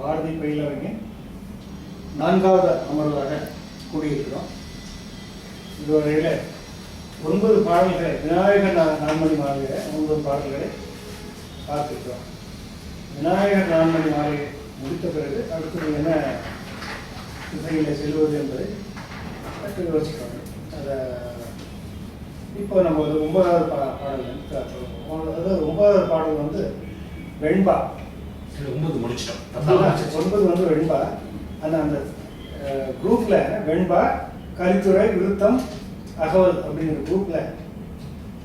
பாரதி பயிலரங்கின் நான்காவது அமர்வாக கூடியிருக்கிறோம். இதுவரையில் ஒன்பது பாடல்களை விநாயகர் நான்மணி மாளிகை ஒன்பது பாடல்களை பார்த்துருக்கிறோம். விநாயகர் நான்மணி மாலை முடித்த பிறகு அடுத்தது என்ன திசையில் செல்வது என்பதை சற்று யோசிக்கணும். அதை இப்போ நம்ம ஒன்பதாவது பா பாடல் வந்து அதாவது ஒன்பதாவது பாடல் வந்து வெண்பா. ஒன்பது முடிச்சிட்டோம். ஒன்பது வந்து வெண்பா. அந்த அந்த குரூப்ல வெண்பா கலித்துறை விருத்தம் அகவல் அப்படிங்கிற குரூப்ல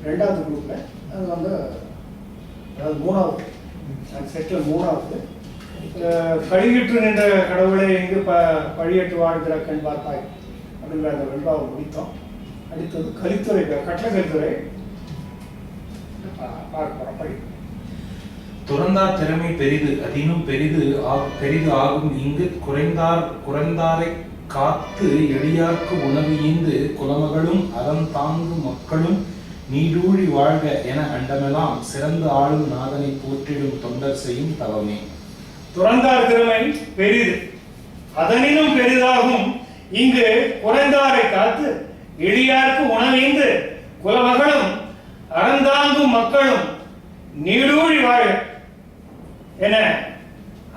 ரெண்டாவது குரூப்ல அது வந்து அதாவது மூணாவது. அந்த செட்டில் மூணாவது. கழிவிற்று நின்ற கடவுளை எங்கு ப பழியற்று வாழ்கிற கண் பார்ப்பாய்? அப்படிங்கிற அந்த வெண்பாவை முடித்தோம். அடுத்தது கலித்துறை கட்டளை கலித்துறை. பார்க்க போகிறோம் படி. துறந்தார் திறமை பெரிது அதினும் பெரிது பெரிது ஆகும். இங்கு குறைந்தார் குறைந்தாரை காத்து எளியார்க்கு உணவு ஈந்து குலமகளும் அறம் தாங்கு மக்களும் நீடூழி வாழ்க என அண்டமெல்லாம் சிறந்த ஆளும் நாதனை போற்றிடும் தொண்டர் செய்யும் தவமே. துறந்தார் திறமை பெரிது அதனினும் பெரிதாகும். இங்கு குறைந்தாரை காத்து எளியார்க்கு உணவீந்து குலமகளும் அறந்தாங்கும் மக்களும் நீடூழி வாழ என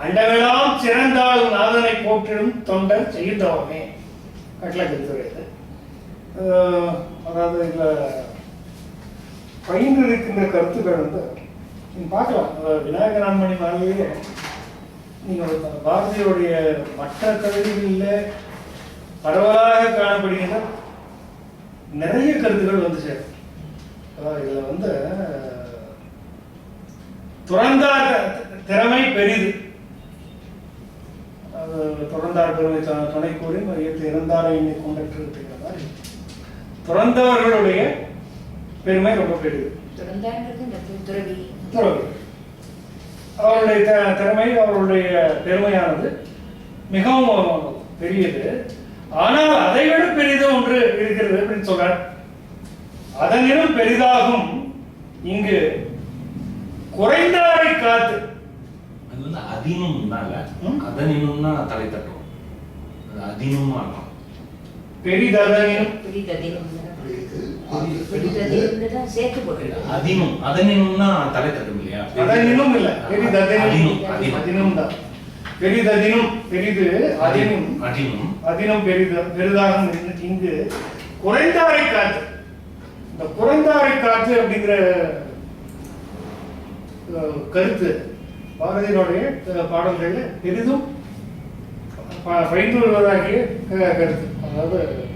அண்டமெல்லாம் சிறந்தாலும் நாதனை போற்றிடும் தொண்டர் செய்தவமே கட்டளை கருத்துரைது அதாவது இதில் பயின்று இருக்கின்ற கருத்துக்கள் வந்து நீங்க பார்க்கலாம். அதாவது விநாயகர் நான்மணி மாலையிலே நீங்கள் பாரதியுடைய மற்ற கவிதைகளில் பரவலாக காணப்படுகின்ற நிறைய கருத்துக்கள் வந்து சேரும். அதாவது இதில் வந்து துறந்தார் திறமை பெரிது. அது துறந்தார் பெருமை துணை கூறி மையத்து இறந்தாரை எண்ணி கொண்டற்று துறந்தவர்களுடைய பெருமை ரொம்ப பெரிது. அவருடைய திறமை அவருடைய பெருமையானது மிகவும் பெரியது. ஆனால் அதை விட பெரிது ஒன்று இருக்கிறது அப்படின்னு சொல்றார். அதனினும் பெரிதாகும் இங்கு குறைந்தாரை காத்து அது வந்து அதினும்னால ம். அதனினும்னா தலை தட்டுவோம். அது அதினும் ஆகும் பெரிததனினும். போட்டுருக்காங்க அதினும் அதனினும்னா தலை தட்டும் இல்லையா? அதனினும் இல்ல. பெரிததனினும். அதினும் அதினும் அதினும் தான். பெரிததினும் பெரிது அதினும் அதினும் அதினம் பெரித பெரிதாக இங்கு குறைந்தாரை காத்து இந்த குறைந்தாரை காத்து அப்படிங்கிற கருத்து பாரதியினுடைய அஹ், பெரிதும் ப- பயின்று வருவதாகிய கருத்து. அதாவது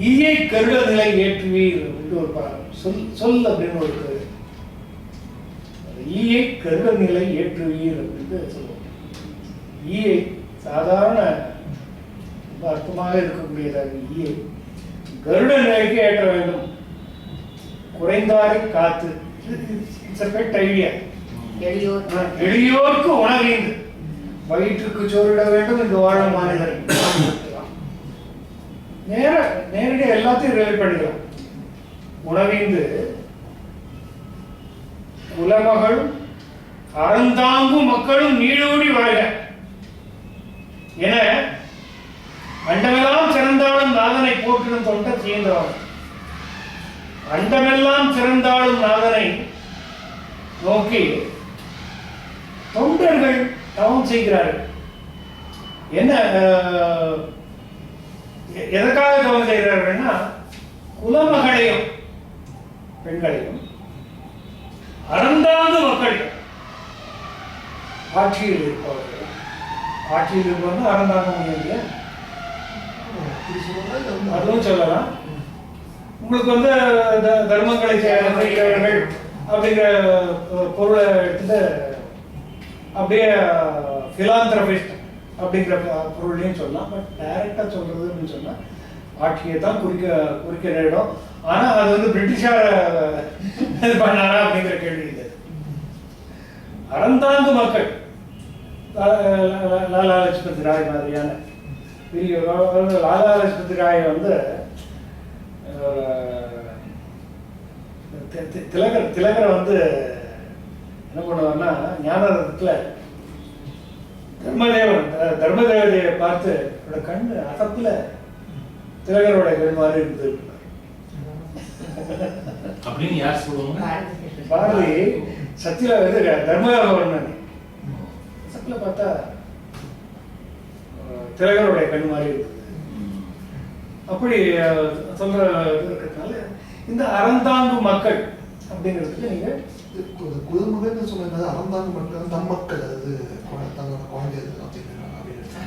ஈயை கருட ஏற்றுவீர் என்று ஒரு சொல் சொல் அப்படின்னு ஒரு ஈயை கருட ஏற்றுவீர் அப்படின்னு சொல்லுவோம். ஈயை சாதாரண ரொம்ப அர்த்தமாக இருக்கக்கூடியதாக ஈயை. கருட நிலைக்கு ஏற்ற வேண்டும். குறைந்தாரை காத்து. இட்ஸ் ஐடியா எளியோர்க்கு உணவீந்து வயிற்றுக்கு சோறிட வேண்டும் என்று வாழும் மாநிலர் நேர நேரடியாக எல்லாத்தையும் ரிலேட் பண்ணிக்கலாம். உணவீந்து குலமகள் அறந்தாங்கும் மக்களும் நீடோடி வாழ்க. என அண்டமெல்லாம் சிறந்தாலும் நாதனை போற்றிடும் தொண்டர் செய்தவன் அண்டமெல்லாம் சிறந்தாலும் நாதனை நோக்கி தொண்டர்கள் தவம் செய்கிறார்கள். என்ன எ- எதற்காக தவம் செய்கிறார்கள்னா குலமகளையும் பெண்களையும் அறந்தாந்து மக்களையும் ஆட்சியில் இருப்பவர்கள் ஆட்சியில் இருப்பவங்க அறந்தாங்க முடியும் அதுவும் சொல்லலாம். உங்களுக்கு வந்து தர்மங்களை செய்கிறவர்கள் அப்படிங்கிற பொருளை எடுத்துட்டு அப்படியே ஃபிலாந்திரபிஸ்ட் அப்படிங்கிற பொருள்லையும் சொல்லலாம். பட் டைரக்டாக சொல்றது அப்படின்னு சொன்னால் ஆட்சியை தான் குறிக்க குறிக்க நேரிடும் ஆனால் அது வந்து பிரிட்டிஷார இது பண்ணாரா அப்படிங்கிற கேள்வி இது. அறந்தாங்கு மக்கள் லா- லாலா லட்சுமதி ராய் மாதிரியான பெரிய லாலா லட்சுமதி ராய் வந்து திலகர் திலகரை வந்து என்ன பண்ணுவார்னா ஞானரத்தில் தர்மதேவன் அஹ், தர்மதேவதையை பார்த்து அவரோட கண்ணு அசப்புல திலகரோட கண் மாதிரி இருந்தது. அப்படின்னு யார் சொல்லுவாங்க? பாரதி சத்தியில இது தர்மதேவன் அசப்புல பார்த்தா திலகருடைய கண் மாதிரி இருந்தது. அப்படி சொல்ற இருக்கிறதுனால இந்த அறந்தாங்கும் மக்கள் அப்படிங்கிறதுக்கு நீங்க குழுமகன்னு சொன்னது அறந்தாங்க மட்டும் தம் மக்கள். அது தங்களோட குழந்தை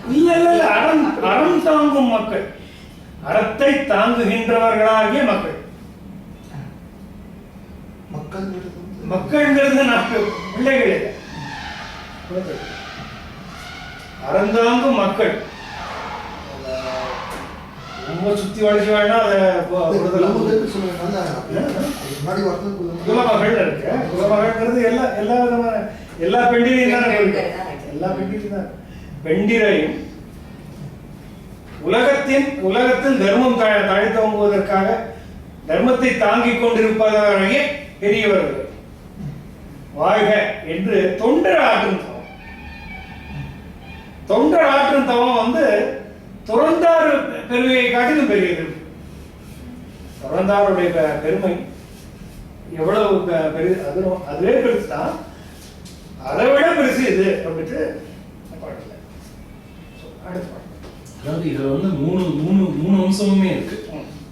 இல்ல இல்ல இல்ல. அறம் அறம் தாங்கும் மக்கள். அறத்தை தாங்குகின்றவர்களாகிய மக்கள். வந்து மக்கள்ங்கிறது நமக்கு பிள்ளைகள். அறந்தாங்கும் மக்கள். ரொம்ப சுத்தி வளைச்சு வேணா அதை குலமகள் இருக்கு. குலமகள்ங்கிறது எல்லா எல்லா விதமான எல்லா பெண்டிலையும் தான் இருக்கு. எல்லா பெண்டிலையும் தான் பெண்டிரையும் உலகத்தின் உலகத்தில் தர்மம் தா- தாழ்த்தோங்குவதற்காக தர்மத்தை தாங்கிக் கொண்டிருப்பதாகிய பெரியவர்கள் வாழ்க என்று தொண்டர் ஆற்றும் தவம் தொண்டர் ஆற்றும் தவம் வந்து துறந்தார் பெருமையை காட்டிலும் பெரியது. துறந்தாருடைய பெருமை எவ்வளவு பெரிய அது அதுவே பெருசு தான் அதை விட பெருசு இது அப்படின்ட்டு பாடல அடுத்த பாடல் அதாவது இதுல வந்து மூணு மூணு மூணு அம்சமுமே இருக்கு.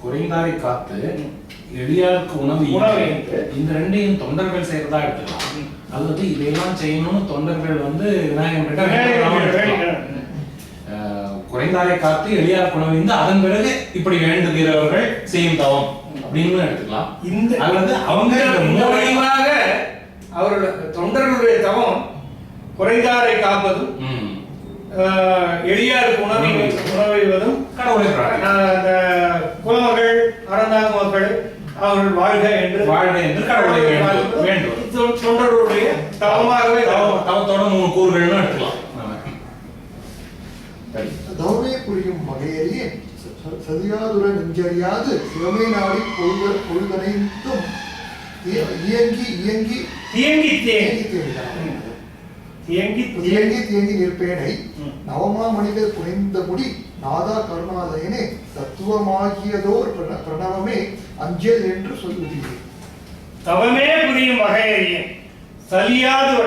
குறைந்தாரை காத்து. எளியாருக்கு உணவு உணவு. இந்த ரெண்டையும் தொண்டர்கள் செய்யறதா எடுத்துக்கலாம். வந்து இதையெல்லாம் செய்யணும்னு தொண்டர்கள் வந்து விநாயகன் கிட்ட விநாயகர் வேண்டுதலாவும் கிட்ட எடுத்துக்கலாம். வேண்டிக்கணும். அஹ், குறைந்தாரை காத்து எளியார் உணவு அதன் பிறகு இப்படி வேண்டுகிறவர்கள் செய்யும் தவம். அப்படின்னு எடுத்துக்கலாம். இந்த வந்து அவங்க வடிவாக அவரோட தொண்டர்களுடைய தவம் குறைந்தாரை காப்பதும் எளியாருக்கு உணவை உணவைவதும் கடவுளை அந்த குலமகள் அறந்தாங்க மக்கள் அவர்கள் வாழ்க என்று வாழ்க என்று கடவுளை வேண்டும். தொண்டர்களுடைய தவமாகவே தவம் தவத்தோட மூணு கூறுகள்னு எடுத்துக்கலாம் நாம. சரி. தவமே புரியும் வகையிலேயே ச- ச- சதியாதுர நெஞ்சறியாது. சிவமே நாடி பொழுத பொழுதனைத்தும் இய- இயங்கி இயங்கி தேங்கி இயங்கி தியங்கி தியங்கி நிற்பேனை. நவமா மனிதர் குறைந்த முடி நாதா கருணாலயனே தத்துவமாகியதோர் பிரண- பிரணவமே அஞ்சல் என்று சொல்லுகிறேன் தவமே புரியும் வகையறியன் சலியாது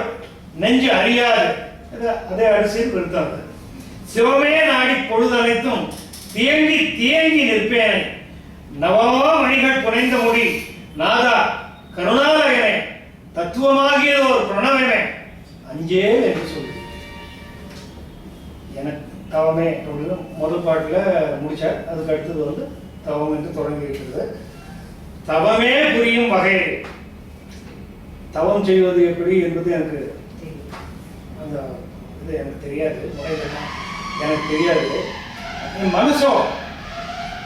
நெஞ்சு அறியாது அது- அதே அரிசியில் விருத்தாங்க சிவமே நாடி பொழுதனைத்தும் தேங்கி தேங்கி நிற்பேன். நவமா மணிகள் புனைந்த முடி நாதா கருணாலயனே தத்துவமாகியது ஒரு பிரணவமே அஞ்சே என்று சொல்லு. எனக்கு தவமே அப்படின்னு முதல் பாட்டில் முடிச்சார். அதுக்கு அடுத்தது வந்து தவம் என்று தொடங்கி இருக்கிறது தவமே புரியும் வகை. தவம் செய்வது எப்படி என்பது எனக்கு அந்த இது எனக்கு தெரியாது. முறைகள்லாம் எனக்கு தெரியாது. என் மனசோ?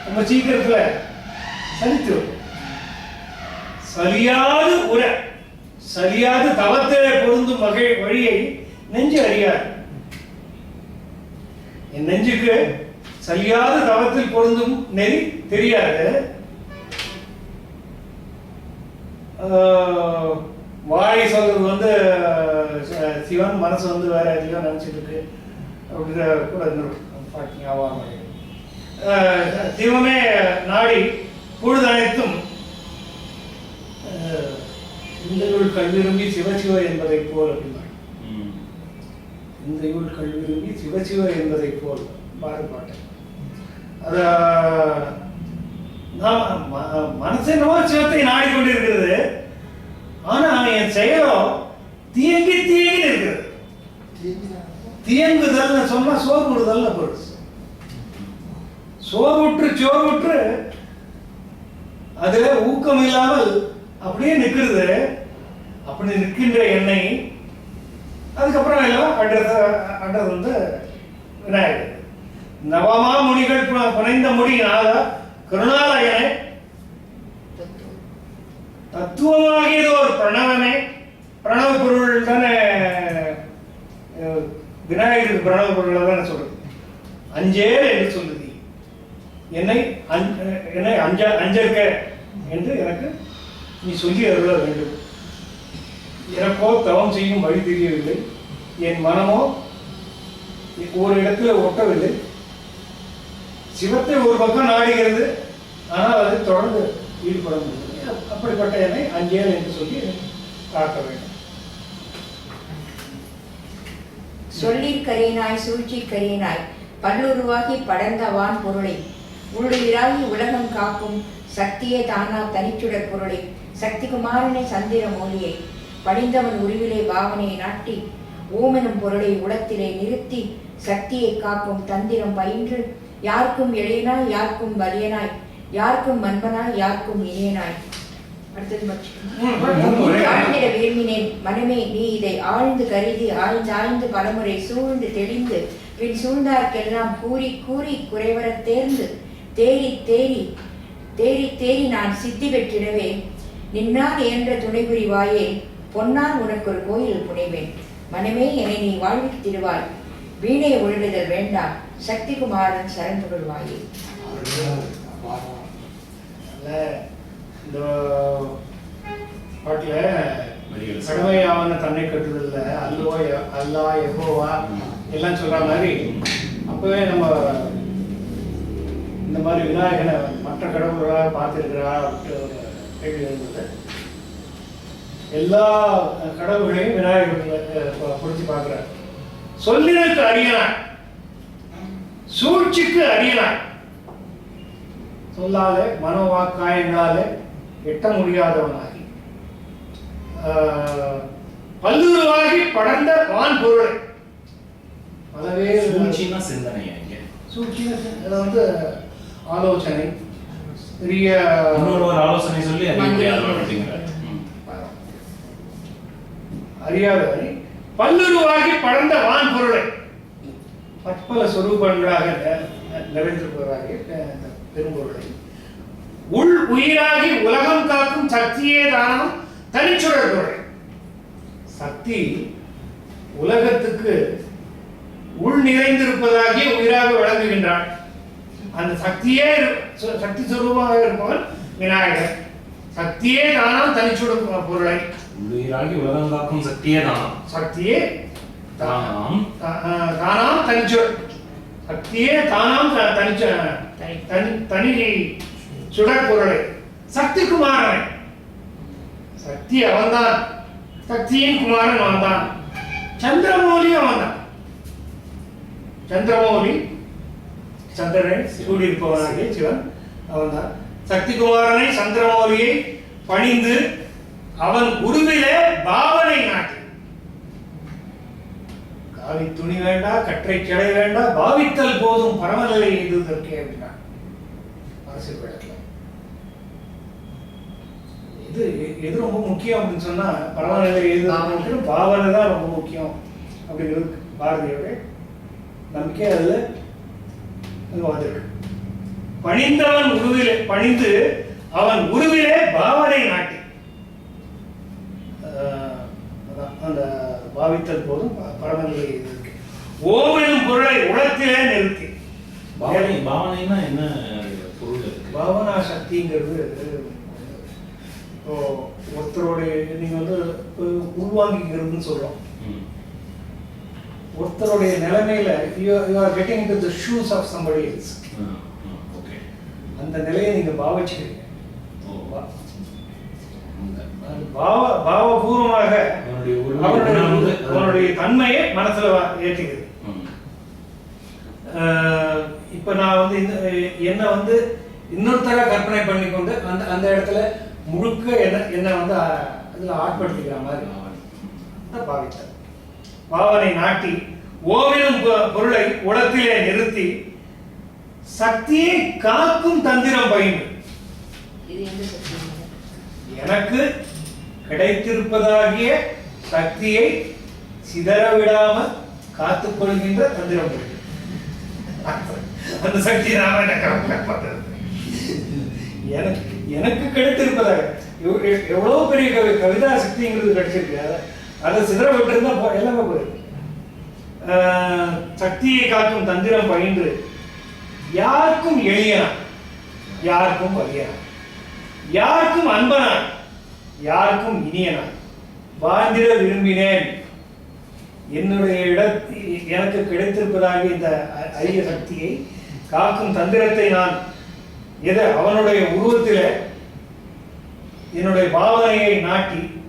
ரொம்ப சீக்கிரத்துல சலித்து சரியாது உரை. சரியாது தவத்திலே பொருந்தும் வகை வழியை நெஞ்சு அறியாது. என் நெஞ்சுக்கு சரியாத தவத்தில் பொருந்தும் நெறி தெரியாது. ஆஹ், வாய் சொல்றது வந்து சிவன் மனசு வந்து வேற எதையோ நினைச்சிட்டு இருக்கு. அப்படின்ற கூட இன்னொரு பாட்டு ஞாபகம் வருது. ஆஹ், சிவமே நாடி பொழுது அனைத்தும் ஆஹ், இந்த இவள் கல்விரும்பி சிவசிவ என்பதை போல் அப்படின்னா ம். இந்த இவள் கல்விரும்பி சிவசிவ என்பதை போல் பாடுபாட்டேன் அத நாம் ம- மனசு என்னவோ சிவத்தை நாடிக்கொண்டிருக்கிறது. ஆனா என் செயலோ தியங்கி தியங்கி இருக்கிறது. தியங்குதல்னு சொன்னா சோர்வுறுதல்னு பொருள். சோர்வுற்று சோர்வுற்று அதுல ஊக்கம் இல்லாமல் அப்படியே நிற்கிறது அப்படி நிற்கின்ற எண்ணெய் அதுக்கப்புறம் எல்லாம் அட்ரஸ் அட்ரஸ் வந்து விநாயகர். நவமா முனிகள் புனைந்த முடி முடியினால கருணாலயனே தத்துவம். பிரணவனே ஒரு பிரணவ பொருள் தானே. விநாயகருக்கு பிரணவ பொருள் தானே சொல்றது. அஞ்சேல் என்று சொல்லுது என்னை அஞ்- என்னை அஞ்ச அஞ்சற்க என்று எனக்கு நீ சொல்லி அருள வேண்டும். எனக்கோ தவம் செய்யும் வழி தெரியவில்லை. என் மனமோ ஒரு இடத்துல ஒட்டவில்லை. சிவத்தை ஒரு பக்கம் நாடுகிறது. ஆனால் அது தொடர்ந்து ஈடுபட முடியும் அப்படிப்பட்ட என்னை அஞ்சேல் என்று சொல்லி காக்க வேண்டும். சொல்லிற் கரியனாய் கரியனாய் பல்லுருவாகி படர்ந்த வான் பொருளை. உள்ளுயிராகி உலகம் காக்கும் சக்தியே தானா தனிச்சுடர் பொருளை. சக்தி குமாரனை சந்திர மொழியை படிந்தவன் உருவிலே பாவனையை நாட்டி ஓமெனும் பொருளை உளத்திலே நிறுத்தி சக்தியை காக்கும் தந்திரம் பயின்று யாருக்கும் எளியனாய் யாருக்கும் வலியனாய் யாருக்கும் மன்பனாய் யாருக்கும் இனியனாய். விரும்பினேன். மனமே நீ இதை ஆழ்ந்து கருதி ஆழ்ந்து ஆழ்ந்து பலமுறை சூழ்ந்து தெளிந்து பின் சூழ்ந்தார்க்கெல்லாம் கூறி கூறி குறைவரத் தேர்ந்து தேறி தேறி தேறி தேறி நான் சித்தி பெற்றிடவே நின்னால் என்ற துணை புரிவாயே பொன்னால் உனக்கு ஒரு கோயில் புனைவேன். மனமே என்னை நீ வாழ்வித்திடுவாய் வீணை ஒழுகுதல் வேண்டாம் சக்தி குமாரன் சரண் புகழ்வாயே. இந்த பாட்டில் கடமையாவன தன்னை கட்டுதல்ல அல்லோ அல்லா எகோவா எல்லாம் சொல்ற மாதிரி. அப்பவே நம்ம இந்த மாதிரி விநாயகனை மற்ற கடவுளாக பார்த்துருக்கிறா கேள்வி இருந்தது எல்லா கடவுள்களையும் விநாயகர் பிடிச்சி பார்க்குறார். சொல்லினருக்கு அறியனாய் சூழ்ச்சிக்கு அறியனாய் சொல்லாலே மனோவாக்காயங்களாலே எட்ட முடியாதவனாகி பல்லுருவாகி படர்ந்த வான் பொருளை. பலவே சூழ்ச்சின்னா சிந்தனையா இங்க. சூழ்ச்சி அது வந்து ஆலோசனை பெரிய இன்னொரு ஒரு ஆலோசனை சொல்லி. அறியாதவனை பல்லுருவாகி படர்ந்த வான் பொருளை. பற்பல சொரூபங்களாக நெ- நிறைந்திருப்பவராகிய அஹ், பெரும்பொருளை. உள் உயிராகி உலகம் காக்கும் சக்தியே தானம் தனிச்சுடர் பொருளை. சக்தி உலகத்துக்கு உள் நிறைந்திருப்பதாகிய உயிராக விளங்குகின்றான். அந்த சக்தியே சக்தி சுரூபமாக இருப்பவன் விநாயகர் சக்தியே தானாம் தனிச்சுடும் பொருளை. உள்ளுயிராகி உலகம் காக்கும் சக்தியே தான்? சக்தியே தானாம். தானாம். தனிச்சு சக்தியே தானாம் தனிச்ச தனி. தனி தனி சுடற்பொருளை சக்தி குமாரன் சக்தி அவன்தான். சக்தியின் குமாரன் அவன்தான். சந்திரமௌலி அவன்தான். சந்திரமௌலி சந்திரனை சூடியிருப்பவனாகிய சிவன் அவன்தான். சக்தி குமாரனை சந்திரமௌலியை பணிந்து அவன் உருவிலே பாவனை நாட்டி. காவி துணி வேண்டாம் கற்றை கிளை வேண்டாம் பாவித்தல் போதும் பரமநிலை எய்துவதற்கே அப்படின்னா அரசியல் படத்துல இது எது ரொம்ப முக்கியம் அப்படின்னு சொன்னா பரமநிலை எய்துவதற்கு பாவனை தான் ரொம்ப முக்கியம் அப்படிங்கிறது பாரதியோட நம்பிக்கை. அதுல வந்திருக்கு பணிந்தவன் உருவிலே பணிந்து அவன் உருவிலே பாவனை நாட்டி. அந்த பாவித்தல் போதும் ப- பரமநிலை இருக்கு. ஓம் எனும் பொருளை உலகத்திலே நிறுத்தி. பாவனை பாவனைனா என்ன பொருள் பாவனா சக்திங்கிறது இப்போ ஒருத்தருடைய நீங்க வந்து உள்வாங்கிக்கிறதுன்னு சொல்றோம். ஒருத்தருடைய நிலைமையில you are getting to the shoes of somebody else அந்த நிலையை நீங்க பாவிச்சுக்கிறீங்க. பாவபூர்வமாக அவனுடைய தன்மையை மனசுல. ஆஹ் இப்ப நான் வந்து என்ன வந்து இன்னொருத்தர கற்பனை பண்ணி கொண்டு அந்த அந்த இடத்துல முழுக்க என்ன என்ன வந்து இதுல ஆட்படுத்திக்கிற மாதிரி. பாவித்தார் பாவனை நாட்டி ஓவிலும் பொ- பொருளை உலகத்திலே நிறுத்தி சக்தியை காக்கும் தந்திரம் பயின்று. இது எந்த சக்தி? எனக்கு கிடைத்திருப்பதாகிய சக்தியை சிதற விடாமல் காத்துக் கொள்கின்ற தந்திரம். அந்த சக்தி நாம என்ன எனக்கு எனக்கு கிடைத்திருப்பதாக. எவ்- பெரிய கவி கவிதா சக்திங்கிறது கிடைச்சிருக்கு அதை அதை சிதற விட்டுருந்தா போ எல்லாமே போயிருக்கு ஆஹ், சக்தியை காக்கும் தந்திரம் பயின்று யாருக்கும் எளியனா யாருக்கும் வலியனா யாருக்கும் அன்பனா யாருக்கும் இனியனா வாழ்ந்திட விரும்பினேன். என்னுடைய இடத்தில் எனக்கு கிடைத்திருப்பதாக இந்த அரிய சக்தியை காக்கும் தந்திரத்தை நான் எதை? அவனுடைய உருவத்தில் என்னுடைய பாவனையை நாட்டி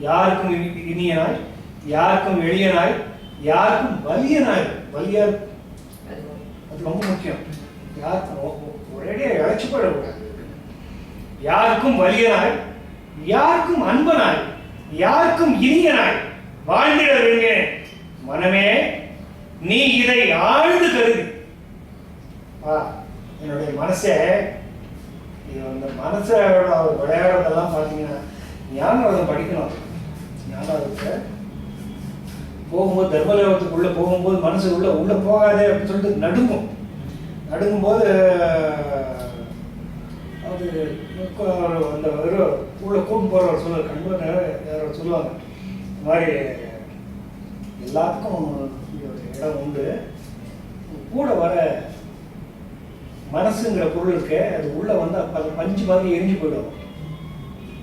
யாருக்கும் இனியனாய் யாருக்கும் எளியனாய் யாருக்கும் வலியனாய். வலியா? அது ரொம்ப முக்கியம். யாருக்கும் ஒ- ஒ- ஒரேடியா போயிடக்கூடாது. யாருக்கும் வலியனாய் யாருக்கும் அன்பனாய் யாருக்கும் இனியனாய். வாழ்ந்திட வேண்டியேன் மனமே நீ இதை ஆழ்ந்து கருதி. ஆ என்னுடைய மனசே இது அந்த மனசோட விளையாடுறதெல்லாம் பார்த்தீங்கன்னா ஞானம் படிக்கணும். ஞானத்தை போகும்போது தர்மலோகத்துக்குள்ளே போகும்போது மனசு உள்ள உள்ளே போகாதே அப்படின்னு சொல்லிட்டு நடுங்கும். நடுங்கும்போது அது கொ- அந்த ஒரு உள்ளே கூட்டு ஒரு சொல்ல கண்டு யாரோ சொல்லுவாங்க. இந்த மாதிரி எல்லாத்துக்கும் ஒரு இடம் உண்டு. கூட வர மனசுங்கிற பொருள் இருக்க. அது உள்ள வந்து அப்ப அது பஞ்சு மாதிரி எரிஞ்சு போயிடும்.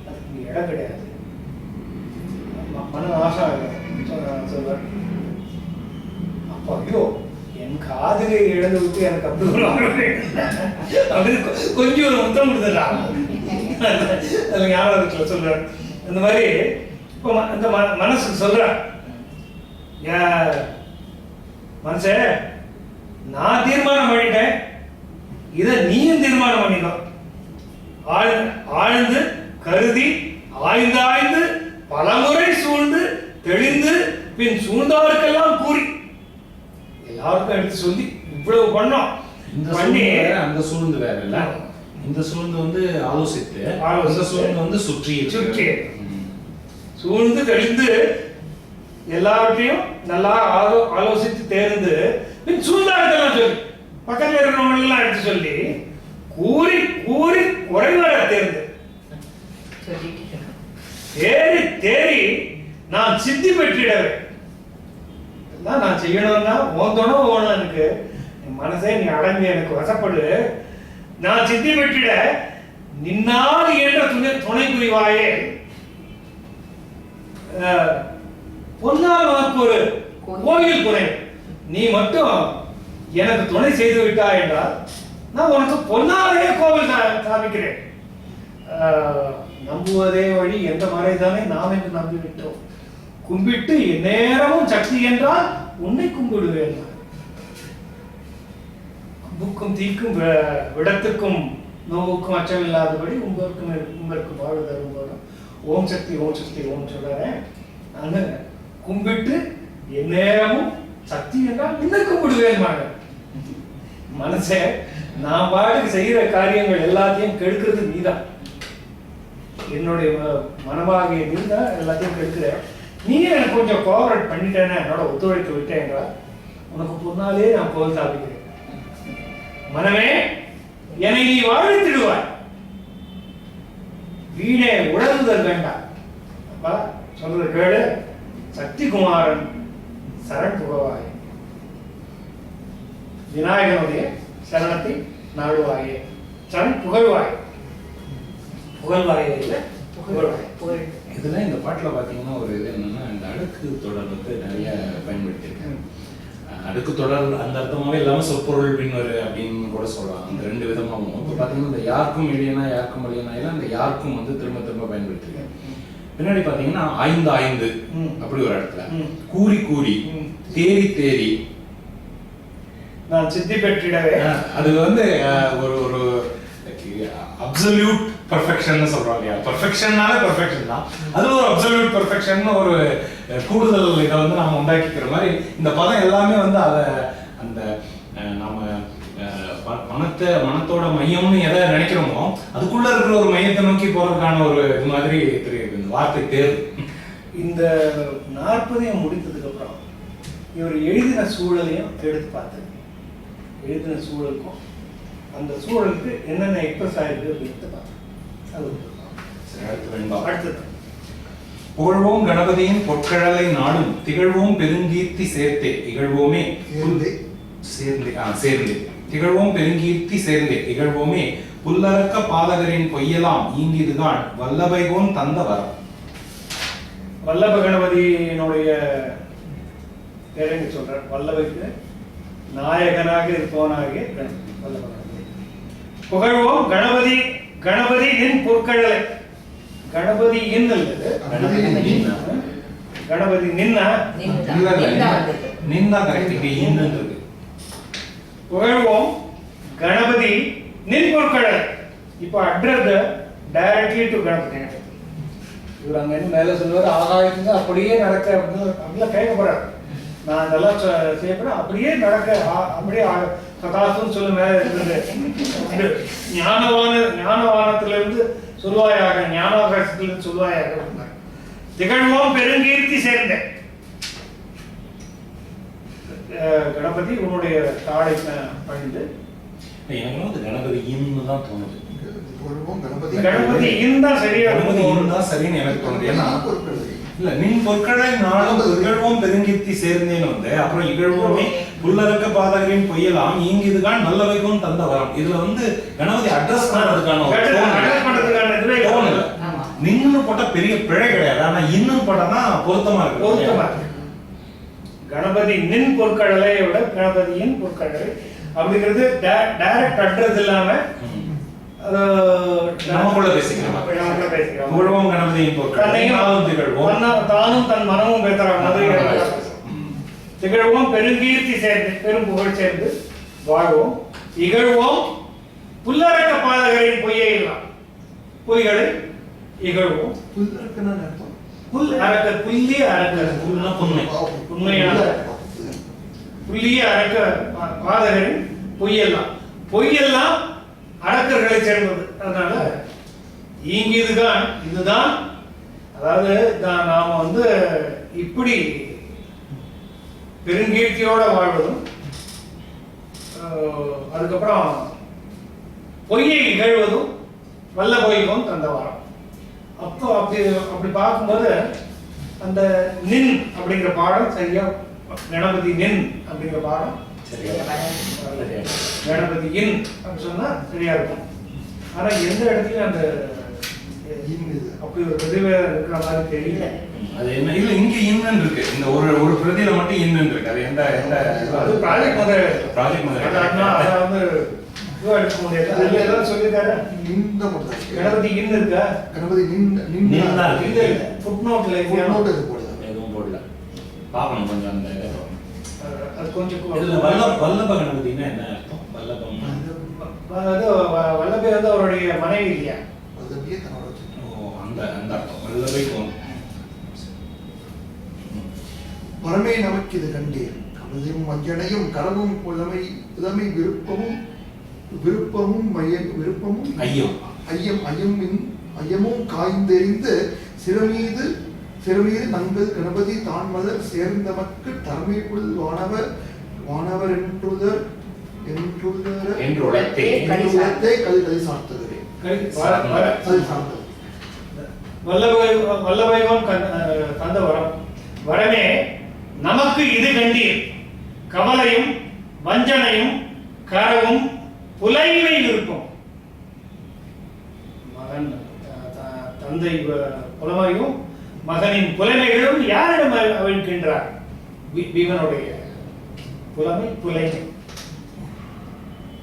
அதுக்கு இடம் கிடையாது. மன நாசம் சொல்றேன் அப்போ ஐயோ என் காதுகை இழந்து விட்டு எனக்கு அப்படி அப்படின்னு கொஞ்சம் ஒரு முத்தம் கொடுத்துட்றான் அது ஞாபகம் இருக்குல்ல சொல்றேன். இந்த மாதிரி இப்போ ம- இந்த ம- மனசு சொல்ற மனசே நான் தீர்மானம் பண்ணிட்டேன். இதை நீயும் தீர்மானம் பண்ணிக்கோ. ஆழ் ஆழ்ந்து கருதி ஆய்ந்து ஆய்ந்து பலமுறை சூழ்ந்து தெளிந்து பின் சூழ்ந்தவருக்கெல்லாம் கூறி. எல்லாருக்கும் எடுத்து சொல்லி இவ்வளவு பண்ணோம். இந்த பண்ணி அந்த சூழ்ந்து வேற இல்ல. இந்த சூழ்ந்து வந்து ஆலோசித்து. அந்த சூழ்ந்து வந்து சுற்றி. சுற்றி. சூழ்ந்து தெளிந்து எல்லாவற்றையும் நல்லா ஆலோ ஆலோசித்து தேர்ந்து பின் சூழ்ந்தாருக்கெல்லாம் சொல்லி. பக்கத்துல இருக்கிறவங்க எல்லாம் எடுத்து சொல்லி கூறி கூறி குறைவர தேர்ந்து. தேறி தேறி நான் சித்தி பெற்றிடவே. எல்லாம் நான் செய்யணும்னா உன் துணை வேணும் எனக்கு என் மனசே நீ அடங்கி எனக்கு வசப்படு. நான் சித்தி பெற்றிட நின்னால் என்ற துணை துணை புரிவாயே. பொன்னால் உனக்கு ஒரு கோயில். துணை நீ மட்டும் எனக்கு துணை செய்து விட்டா என்றால் நான் உனக்கு பொன்னாலே கோவில் சா- சாமிக்கிறேன் ஆஹ், நம்புவதே வழி எந்த மறைதானே நாம் என்று நம்பிவிட்டோம். கும்பிட்டு எந்நேரமும் சக்தி என்றால் உன்னை கும்பிடுவேன். அம்புக்கும் தீக்கும் வி- விடத்துக்கும் நோவுக்கும் அச்சம் இல்லாதபடி உங்களுக்கும் உங்களுக்கு வாழ்வு தரும் போதும். ஓம் சக்தி ஓம் சக்தி ஓம் சொல்றேன். நான் கும்பிட்டு எந்நேரமும் சக்தி என்றால் இன்னும் கும்பிடுவேன் மகன் மனசே நான் பாட்டுக்கு செய்யற காரியங்கள் எல்லாத்தையும் கெடுக்கிறது நீதான். என்னுடைய மனமாக இருந்தா எல்லாத்தையும் கெடுக்கிற. நீயே எனக்கு கொஞ்சம் கோஆபரேட் பண்ணிட்டேன்னு என்னோட ஒத்துழைத்து விட்டேன்றா உனக்கு முன்னாலே நான் புகழ் சாப்பிடுகிறேன் மனமே என்னை நீ வாழ்த்திடுவாய். வீணே உழந்துதல் வேண்டாம். அப்பா சொல்றது கேளு. சக்தி குமாரன் சரண் புகவாய். விநாயகனுடைய சரணத்தை நாடுவாயே. சரண் புகழ்வாய். புகழ்வாயே இல்லை? புகழ்வாய். புகழ். இதுல இந்த பாட்டுல பாத்தீங்கன்னா ஒரு இது என்னன்னா இந்த அடுக்கு தொடர் வந்து நிறைய பயன்படுத்தியிருக்கேன் அடுக்கு தொடர் அந்த அர்த்தமாவே இல்லாம சொற்பொருள் பின்வரு அப்படின்னு கூட சொல்லலாம். அந்த ரெண்டு விதமாகவும். இப்போ பாத்தீங்கன்னா இந்த யாருக்கும் எளியனா யாருக்கும் வலியனா எல்லாம் இந்த யாருக்கும் வந்து திரும்ப திரும்ப பயன்படுத்திருக்கேன் பின்னாடி பாத்தீங்கன்னா ஐந்து ஐந்து. அப்படி ஒரு இடத்துல. கூறி கூறி. தேறி தேறி நான் சித்தி பெற்றிடவே. அது வந்து ஒரு ஒரு அப்சல்யூட் பர்ஃபெக்ஷன் சொல்றோம் இல்லையா? பர்ஃபெக்ஷன்னால பர்ஃபெக்ஷன் தான். அது ஒரு அப்சல்யூட் பர்ஃபெக்ஷன் ஒரு கூடுதல் இதை வந்து நாம உண்டாக்கிக்கிற மாதிரி இந்த பதம் எல்லாமே வந்து அதை அந்த அஹ், நாம அஹ், ப- மனத்தை மனத்தோட மையம்னு எதை நினைக்கிறோமோ அதுக்குள்ள இருக்கிற ஒரு மையத்தை நோக்கி போறதுக்கான ஒரு இது மாதிரி தெரியுது. இந்த வார்த்தை தேர்வு. இந்த நாற்பதையும் முடித்ததுக்கு அப்புறம் இவர் எழுதின சூழலையும் எடுத்து பார்த்தேன் எழுதின சூழலுக்கும் அந்த சூழலுக்கு என்னென்ன எக்ஸ்பிரஸ் ஆயிருக்கு அடுத்து வெண்பா. அடுத்தது. புகழ்வோம் கணபதியின் பொற்கழலை நாடும் திகழ்வோம் பெருங்கீர்த்தி சேர்த்தே இகழ்வோமே சேர்ந்தே. சேர்ந்தே ஆ சேர்ந்தே. திகழ்வோம் பெருங்கீர்த்தி சேர்ந்தே இகழ்வோமே புல்லறக்க பாலகரின் பொய்யலாம் ஈங்கிதுதான் வல்லபைகோன் தந்த வரம். வல்லப கணபதியினுடைய வேற எங்க சொல்றார்? வல்லவைக்கு நாயகனாக இருப்பவனாகிய கணபதி வல்லவனாகிய புகழ்வோம் கணபதி கணபதி நின் பொற்கடலை. கணபதி இன் அல்லது? கணபதி நின். கணபதி நின்னா? நின்னா. இருக்கு. புகழ்வோம் கணபதி நின் பொற்கடலை. இப்போ அட்ரஸ் டைரக்ட்லி டு கணபதி. இவர் அங்க மேல சொல்லுவார் ஆகாயத்துல அப்படியே நடக்க அப்படின்னு அப்படிலாம் கேட்க போறாரு. நான் அதெல்லாம் சொ- செய்யப்படும் அப்படியே நடக்க அப்படியே கதாசுன்னு சொல்லு மேல இருக்குது இது ஞானவான ஞானவானத்துல இருந்து சொல்வாயாக ஞானாகாசத்துல இருந்து சொல்வாயாக அப்படின்னாரு. திகழ்வோம் பெருங்கீர்த்தி சேர்ந்த. அஹ் கணபதி உன்னுடைய அஹ், பணிந்து. எனக்கு வந்து கணபதி இன்னு தான் தோணுது. கணபதி கணபதி இந்த சரியா கணபதி. இன்னு தான் சரின்னு எனக்கு தோணுது. ஏன்னா இல்ல நின் பொற்களை நாளும் இகழ்வோம் பெருங்கீர்த்தி சேர்ந்தேன்னு வந்து அப்புறம் இகழ்வோமே புல்லறக்க பாதகரின் பொய்யலாம் ஈங்கிதுகான் நல்லவைக்கும் தந்த வரம். இதுல வந்து கணபதி அட்ரஸ் பண்றதுக்கான. நின்னு போட்டா பெரிய பிழை கிடையாது. ஆனா இன்னும் போட்டா பொருத்தமா இருக்கு. பொருத்தமா இருக்கு. கணபதி நின் பொற்கடலை விட கணபதியின் பொற்கடலை அப்படிங்கிறது டைரக்ட் அட்ரஸ் இல்லாம நமக்குள்ள பேசிக்கிறோம். புகழ்வோம் கணபதியின் நாளும் திகழ்வோம். தானும் தன் மனமும் பேசுற மாதிரி ம். திகழ்வோம் பெருங்கீர்த்தி சேர்ந்து பெரும் புகழ் சேர்ந்து வாழ்வோம். இகழ்வோம் புல்லரக்க பாதகரின் பொய்யை எல்லாம் பொய்களை இகழ்வோம். புல் அரக்க புல்லிய அரக்க. புண்மை. உண்மையான புள்ளிய அரக்க பா- பாதகரின் பொய்யெல்லாம். பொய்யெல்லாம் அரக்கர்களை சேர்ந்தது. அதனால இங்கிதுதான் இதுதான். அதாவது தான் நாம வந்து இப்படி பெருங்கீழ்ச்சியோட வாழ்வதும் அதுக்கப்புறம் பொய்யை இகழ்வதும் வல்ல பொய்யும் தந்த வாரம். அப்போ அப்படி அப்படி பார்க்கும்போது அந்த நின் அப்படிங்கிற பாடம் சரியா கணபதி நின் அப்படிங்கிற பாடம் சரியா சரியா. கணபதி இன் அப்படின்னு சொன்னா சரியா இருக்கும். ஆனா எந்த இடத்துலயும் அந்த. அப்படி ஒரு பதிவு இருக்கிற மாதிரி தெரியல. அது என்ன? இல்ல இங்க இன்னன் இருக்கு. இந்த ஒரு ஒரு பிரதியில மட்டும் இன்னன் இருக்கு. அது எந்த எந்த அது ப்ராஜெக்ட் முதல்ல ப்ராஜெக்ட் அதை வந்து இதுவா எடுக்க முடியாது. அதுல ஏதாவது நின்ற மட்டும் இருக்கு. கணபதி இன் இருக்கா? கணபதி நின் இல்ல ஃபுட் நோட்ல நோட் இது போடுது எதுவும் போடல. பார்க்கணும் கொஞ்சம் அந்த. அது கொஞ்சம் வல்லப கணபதினா என்ன அர்த்தம்? வல்லபம். அது வ- வல்லபி வந்து அவருடைய மனைவி இல்லையா? பதவியே தன்னோட. அந்த அந்த அர்த்தம். வல்லபை பரமே நமக்கு இது கண்டீர் கமதியும் வஞ்சனையும் கரமும் புலமை புலமை விருப்பமும் விருப்பமும் மைய விருப்பமும் ஐயம். ஐயம் ஐயமின் ஐயமும் காய்ந்தெறிந்து சிறமீது சிறமீது நங்கள் கணபதி தான் மலர் சேர்ந்தமக்கு தலைமைக்குள் வானவர் வானவர் என்றுதர் என்றுதர என்று உழைத்தே என்றுதத்தை கல் கலை சார்த்ததுவே கை- வர- வர- கல் சார்த்தது கண்- அஹ் தந்த வரம். வரமே நமக்கு இது கண்டீர். கவலையும் வஞ்சனையும் கரவும் புலைமை இருக்கும் மகன் தந்தை புலமையும் மகனின் புலைமைகளும் யாரிடம் அவ- அவிழ்க்கின்றார் பீமனுடைய புலமை புலைமை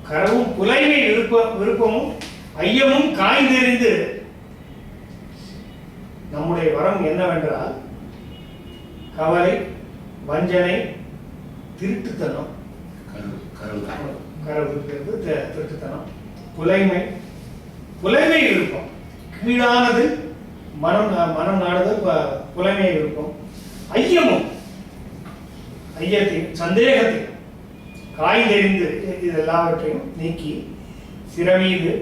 கரவும் புலைமை விருப்ப விருப்பமும் ஐயமும் காய்ந்தெறிந்து நம்முடைய வரம் என்னவென்றால் கவலை வஞ்சனை திருட்டுத்தனம். கருள் கருள். கரவுக்கிறது தி- திருட்டுத்தனம். புலைமை புலைமை விருப்பம். கீழானது மனம் மனம் நாடுதல் புலைமை விருப்பம் ஐயமும் ஐயத்தையும் சந்தேகத்தையும் காய்ந்தெறிந்து இ- இது எல்லாவற்றையும் நீக்கி சிறமீது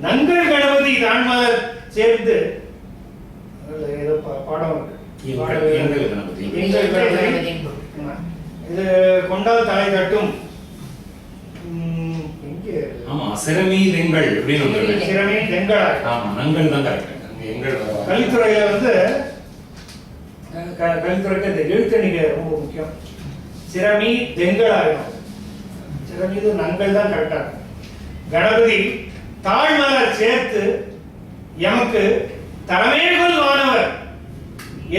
நங்கள் கணபதி தான்மலர் சேர்ந்து ஏதோ பா- பாடம். இது கொண்டால் தலை தட்டும். ஆமா சிறமீதெங்கள் அப்படின்னு ஒன்று இருக்கு. சிறமே தெங்களாய் ஆமா நங்கள் தான் கரெக்ட். கல்வித்துறையில வந்து கல்வித்துறைக்கு இந்த எழுத்தணிகை ரொம்ப முக்கியம். சிறமி தெங்களாயும் சிறமீது நங்கள் தான் கரெக்டா இருக்கும். கணபதி தாழ்மலர் சேர்த்து எமக்கு தலைமைகள் வானவர்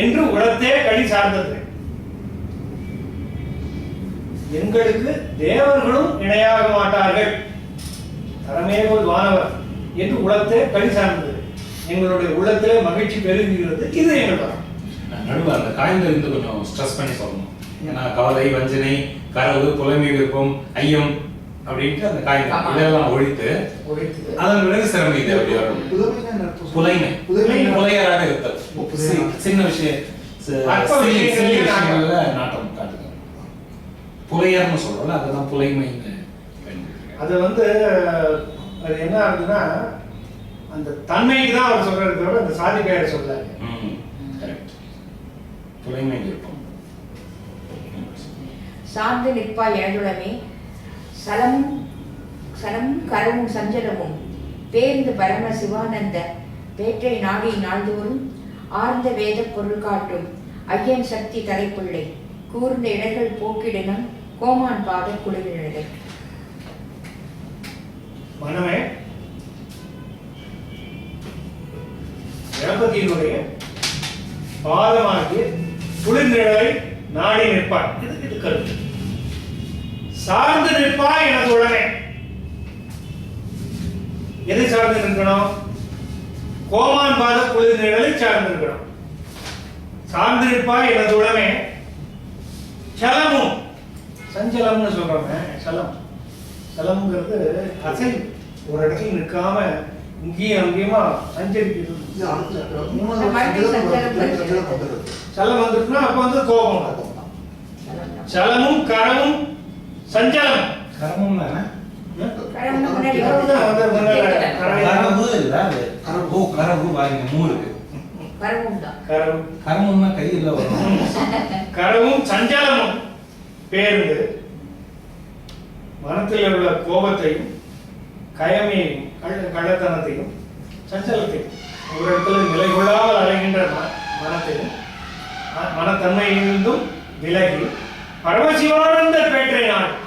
என்று உளத்தே கழி சார்ந்தது. எங்களுக்கு தேவர்களும் இணையாக மாட்டார்கள். போல் வானவர் என்று உளத்தே கழி சார்ந்தது. எங்களுடைய உள்ளத்திலே மகிழ்ச்சி பெருகுகிறது. இது எங்கள் வரம் நடுவில் அந்த காய்ந்த இருந்து கொஞ்சம் ஸ்ட்ரெஸ் பண்ணி சொல்லணும். ஏன்னா கவலை வஞ்சனை கரவு புலமை விருப்பம் ஐயம் அப்படின்ட்டு அந்த காய்ந்த ஆமா. இதெல்லாம் ஒழித்து அதன் பிறகு சிறமை தேவை? புலைமை. புலையராக இருத்தல் சின்ன விஷயம். நாட்டம். காட்டுங்க புலையர்னு சொல்றோம்ல அதுதான் புலைமைன்னு. அது வந்து அது என்ன ஆகுதுன்னா அந்த தன்மைக்கு தான் அவர் சொல்றது தவிர அந்த சாதி பெயரை சொல்லாரு ம் கரெக்ட் புலைமை விருப்பம். சார்ந்து நிற்பாய் எனதுளமே சலமும் சலமும் கரமும் சஞ்சலமும். பேர்ந்து பரம சிவானந்த. பேற்றை நாடி நாள்தோறும் ஆர்ந்த வேத பொருள் காட்டும். ஐயன் சக்தி தலைப்பிள்ளை. கூர்ந்த இடர்கள் போக்கிடனும். கோமான் பாத குளிரினரை மனமே கணபதியினுடைய பாதமாகிய குளிர்நிழலை நாடி நிற்பார். இது இது கருத்து. சார்ந்து நிற்பாய் எனது உடனே. எதை சார்ந்து நிற்கணும்? கோமான் பாத குளிர் நிழலை சார்ந்து நிற்கணும். சார்ந்து நிற்பாய் எனது உடனே சலமும் சஞ்சலம்னு சொல்றோமே சலம். சலம்ங்கிறது அசை ஒரு இடத்துல நிற்காம இங்கேயும் அங்கேயுமா சஞ்சரிக்கிறது. சலம் வந்துட்டுனா அப்ப வந்து கோபம். சலமும் கரமும் சஞ்சலம் கரமும் தானே? கரவும் சஞ்சலமும் பேர்ந்து. மனத்தில் உள்ள கோபத்தையும் கயமையையும் கள்ள கள்ளத்தனத்தையும் சஞ்சலத்தையும் ஒரு இடத்துல நிலை கொள்ளாமல் அலைகின்ற ம- மனத்தையும் மனத்தன்மையிலிருந்தும் விலகி பரமசிவானந்த பேட்டை நாடு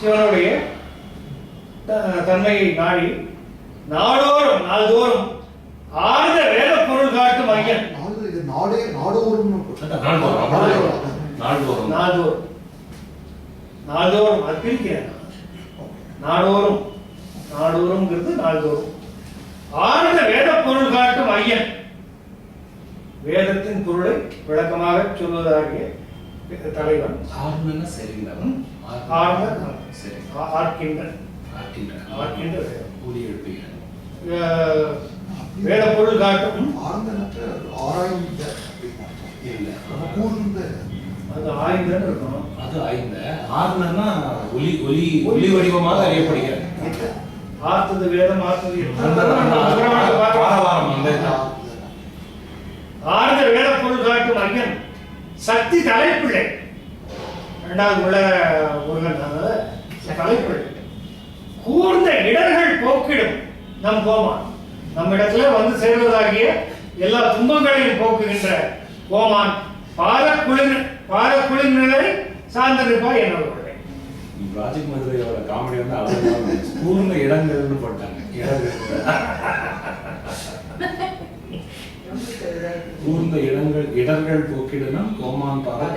சிவனுடைய தன்மையை நாடி நாடோறும் நாள்தோறும் ஆழ்ந்த வேத பொருள் காட்டும் ஐயன். நாடு நாடோறும். நாள்தோறும் நாள்தோறும். அது பிரிக்கிறேன் நான். நாடோறும் நாடோறும்ங்கிறது நாள்தோறும். ஆழ்ந்த வேத பொருள் காட்டும் ஐயன். வேதத்தின் பொருளை விளக்கமாக சொல்வதாகிய தலைவன் ஆறுனா சரிங்களா ஆழ்ந்த சரி ஆ- ஆர்க்கின்ற ஆர்க்கின்ற. ஒலி எழுப்புகிறேன் வேத பொருள் காட்டும் ஆழ்ந்த நேரத்துல ஆராய்ந்த. இல்ல. கூர்ந்த அது ஆய்ந்தன்னு இருக்கணும். அது ஐந்த ஆறுனா ஒலி ஒலி ஒலி வடிவமாக அறியப்படுகிறது. ஆர்த்தது வேதம் ஆழ்ந்த வேத பொருள் காட்டும் ஐயன் சக்தி தலைப்பிள்ளை. இரண்டாவது உள்ள முருகன் தலைப்பிள்ளை. கூர்ந்த இடர்கள் போக்கிடும். நம் கோமான் நம்மிடத்துல வந்து சேர்வதாகிய எல்லா துன்பங்களையும் போக்குகின்ற கோமான். பாத குளிர் பாத குளிர் நிலை சார்ந்திருப்பா என்னோட ராஜிக் மதுரையோட காமெடி வந்து அவங்க கூர்ந்த இடங்கள்னு போட்டாங்க இடங்கள் கூர்ந்த இடங்கள் இடர்கள் போக்கிடுனா கோமான் பாத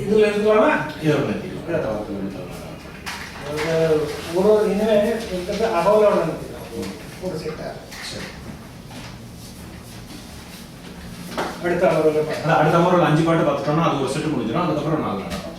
இதுல இருக்கலாமா இதோட நிறுத்திக்கலாம். ஒரு இனிமே இருக்கிறது அகவலோட ஒரு அடுத்த அகவலில் அடுத்த அஞ்சு பாட்டு பார்த்துட்டோம்னா அது ஒரு செட்டு முடிஞ்சிடும் அதுக்கப்புறம் நாலு நாள்